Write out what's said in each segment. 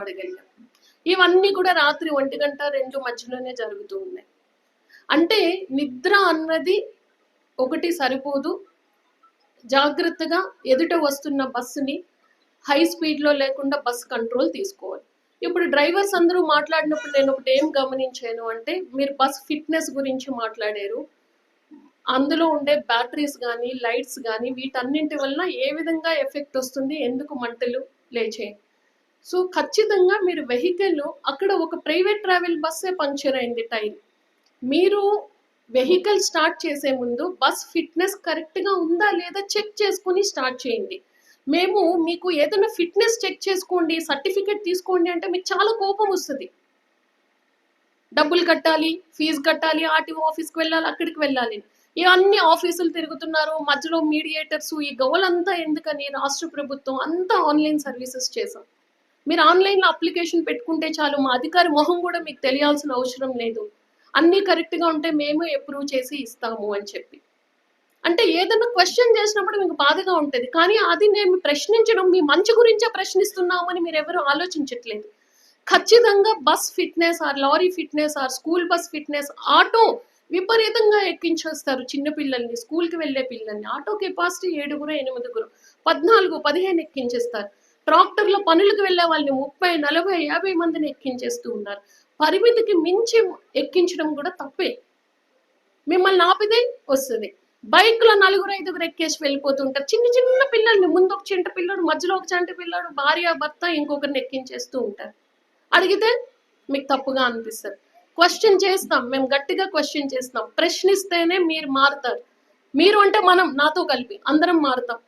అడగలిగాం ఇవన్నీ కూడా రాత్రి ఒంటి గంట రెండు మధ్యలోనే జరుగుతూ ఉన్నాయి. అంటే నిద్ర అన్నది ఒకటి సరిపోదు. జాగ్రత్తగా ఎదుట వస్తున్న బస్సుని హై స్పీడ్లో లేకుండా బస్ కంట్రోల్ తీసుకోవాలి. ఇప్పుడు డ్రైవర్స్ అందరూ మాట్లాడినప్పుడు నేను ఒకటి ఏం గమనించాను అంటే మీరు బస్ ఫిట్నెస్ గురించి మాట్లాడారు. అందులో ఉండే బ్యాటరీస్ కానీ లైట్స్ కానీ వీటన్నింటి వల్ల ఏ విధంగా ఎఫెక్ట్ వస్తుంది? ఎందుకు మంటలు లేచే సో ఖచ్చితంగా మీరు వెహికల్ అక్కడ ఒక ప్రైవేట్ ట్రావెల్ బస్సే పంక్చర్ అయింది టైం. మీరు వెహికల్ స్టార్ట్ చేసే ముందు బస్ ఫిట్నెస్ కరెక్ట్గా ఉందా లేదా చెక్ చేసుకొని స్టార్ట్ చేయండి. మేము మీకు ఏదైనా ఫిట్నెస్ చెక్ చేసుకోండి సర్టిఫికెట్ తీసుకోండి అంటే మీకు చాలా కోపం వస్తుంది. డబ్బులు కట్టాలి ఫీజు కట్టాలి ఆర్టీఓ ఆఫీస్కి వెళ్ళాలి అక్కడికి వెళ్ళాలి. ఇవన్నీ ఆఫీసులు తిరుగుతున్నారు మధ్యలో మీడియేటర్స్ ఈ గోలంతా ఎందుకని రాష్ట్ర ప్రభుత్వం అంతా ఆన్లైన్ సర్వీసెస్ చేసాం మీరు ఆన్లైన్లో అప్లికేషన్ పెట్టుకుంటే చాలు మా అధికారి మొహం కూడా మీకు తెలియాల్సిన అవసరం లేదు. అన్నీ కరెక్ట్గా ఉంటే మేము అప్రూవ్ చేసి ఇస్తాము అని చెప్పి. అంటే ఏదైనా క్వశ్చన్ చేసినప్పుడు మీకు బాధగా ఉంటుంది. కానీ అది నేను ప్రశ్నించడం మీ మంచి గురించే ప్రశ్నిస్తున్నామని మీరు ఎవరు ఆలోచించట్లేదు. ఖచ్చితంగా bus fitness or lorry fitness or school bus fitness auto విపరీతంగా ఎక్కించేస్తారు చిన్న పిల్లల్ని స్కూల్కి వెళ్ళే పిల్లల్ని. ఆటో కెపాసిటీ ఏడుగురు ఎనిమిదిగురు పద్నాలుగు పదిహేను ఎక్కించేస్తారు. ట్రాక్టర్లో పనులకు వెళ్ళే వాళ్ళని ముప్పై నలభై యాభై మందిని ఎక్కించేస్తూ ఉన్నారు. పరిమితికి మించి ఎక్కించడం కూడా తప్పే. మిమ్మల్ని ఆపితే వస్తుంది. బైక్లో నలుగురు ఐదుగురు ఎక్కేసి వెళ్ళిపోతుంటారు చిన్న చిన్న పిల్లల్ని ముందు ఒక చింట పిల్లడు మధ్యలో ఒక చంట పిల్లడు భార్య భర్త ఇంకొకరిని ఎక్కించేస్తూ ఉంటారు. అడిగితే మీకు తప్పుగా అనిపిస్తుంది. క్వశ్చన్ చేస్తాం. మేము గట్టిగా క్వశ్చన్ చేస్తాం. ప్రశ్నిస్తేనే మీరు మారుతారు. మీరు అంటే మనం నాతో కలిపి అందరం మారుతాం.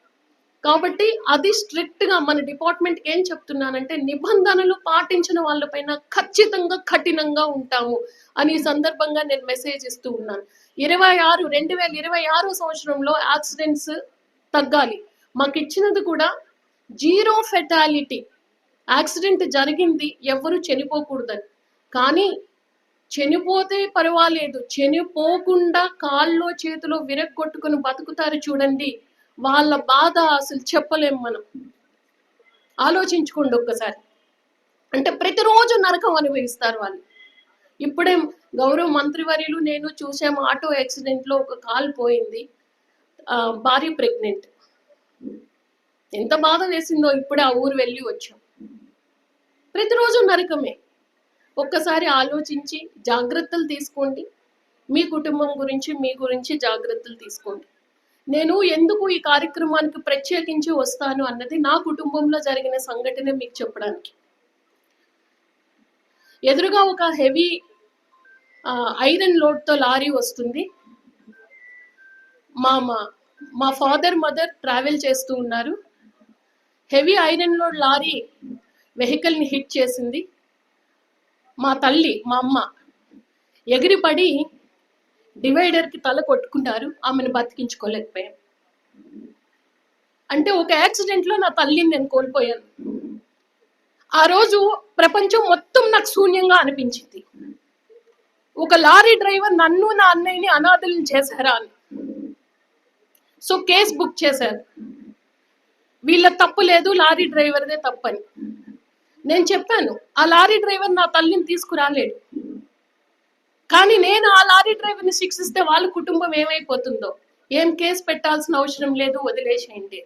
కాబట్టి అది స్ట్రిక్ట్గా మన డిపార్ట్మెంట్ ఏం చెప్తున్నానంటే నిబంధనలు పాటించిన వాళ్ళపైన ఖచ్చితంగా కఠినంగా ఉంటాము అని సందర్భంగా నేను మెసేజ్ ఇస్తూ ఉన్నాను. ఇరవై ఆరు రెండు వేల ఇరవై ఆరు సంవత్సరంలో యాక్సిడెంట్స్ తగ్గాలి. మాకు ఇచ్చినది కూడా జీరో ఫెటాలిటీ. యాక్సిడెంట్ జరిగింది ఎవరు చనిపోకూడదని. కానీ చనిపోతే పర్వాలేదు. చనిపోకుండా కాల్లో చేతిలో విరగ్గొట్టుకుని బతుకుతారు చూడండి. వాళ్ళ బాధ అసలు చెప్పలేం మనం. ఆలోచించుకోండి ఒక్కసారి. అంటే ప్రతిరోజు నరకం అనుభవిస్తారు వాళ్ళు. ఇప్పుడే గౌరవ మంత్రివర్యులు నేను చూసాము ఆటో యాక్సిడెంట్లో ఒక కాల్ పోయింది. భార్య ప్రెగ్నెంట్. ఎంత బాధ వేసిందో ఇప్పుడే ఆ ఊరు వెళ్ళి వచ్చాం. ప్రతిరోజు నరకమే. ఒక్కసారి ఆలోచించి జాగ్రత్తలు తీసుకోండి. మీ కుటుంబం గురించి మీ గురించి జాగ్రత్తలు తీసుకోండి. నేను ఎందుకు ఈ కార్యక్రమానికి ప్రత్యేకించి వస్తాను అన్నది నా కుటుంబంలో జరిగిన సంఘటన మీకు చెప్పడానికి. ఎదురుగా ఒక హెవీ ఐరన్ లోడ్తో లారీ వస్తుంది. మా మా మా ఫాదర్ మదర్ ట్రావెల్ చేస్తూ ఉన్నారు. హెవీ ఐరన్ లోడ్ లారీ వెహికల్ని హిట్ చేసింది. మా తల్లి మా అమ్మ ఎగిరిపడి డివైడర్కి తల కొట్టుకున్నారు ఆమెను బతికించుకోలేకపోయాం. అంటే ఒక యాక్సిడెంట్లో నా తల్లిని నేను కోల్పోయాను. ఆ రోజు ప్రపంచం మొత్తం నాకు శూన్యంగా అనిపించింది. ఒక లారీ డ్రైవర్ నన్ను నా అన్నయ్యని అనాథలను చేశారా అని. సో కేసు బుక్ చేశారు. వీళ్ళ తప్పు లేదు లారీ డ్రైవర్దే తప్పని. నేను చెప్పాను ఆ లారీ డ్రైవర్ నా తల్లిని తీసుకురాలేడు. కానీ నేను ఆ లారీ డ్రైవర్ని శిక్షిస్తే వాళ్ళ కుటుంబం ఏమైపోతుందో? ఏం కేసు పెట్టాల్సిన అవసరం లేదు వదిలేసేయండి.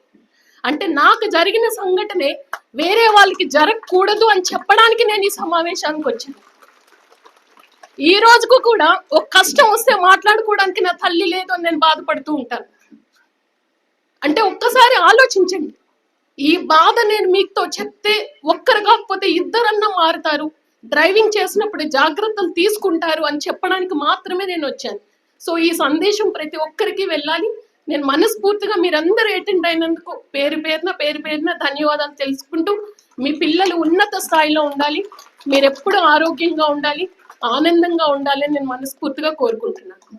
అంటే నాకు జరిగిన సంఘటనే వేరే వాళ్ళకి జరగకూడదు అని చెప్పడానికి నేను ఈ సమావేశానికి వచ్చాను. ఈ రోజుకు కూడా ఒక కష్టం వస్తే మాట్లాడుకోవడానికి నా తల్లి లేదు అని నేను బాధపడుతూ ఉంటాను. అంటే ఒక్కసారి ఆలోచించండి. ఈ బాధ నేను మీతో చెప్తే ఒక్కరు కాకపోతే ఇద్దరన్నా మారుతారు. డ్రైవింగ్ చేసినప్పుడు జాగ్రత్తలు తీసుకుంటారు అని చెప్పడానికి మాత్రమే నేను వచ్చాను. సో ఈ సందేశం ప్రతి ఒక్కరికి వెళ్ళాలి. నేను మనస్ఫూర్తిగా మీరందరూ అటెండ్ అయినందుకు పేరు పేరున పేరు పేరున ధన్యవాదాలు తెలుసుకుంటూ మీ పిల్లలు ఉన్నత స్థాయిలో ఉండాలి. మీరు ఎప్పుడు ఆరోగ్యంగా ఉండాలి. ఆనందంగా ఉండాలి అని నేను మనస్ఫూర్తిగా కోరుకుంటున్నాను.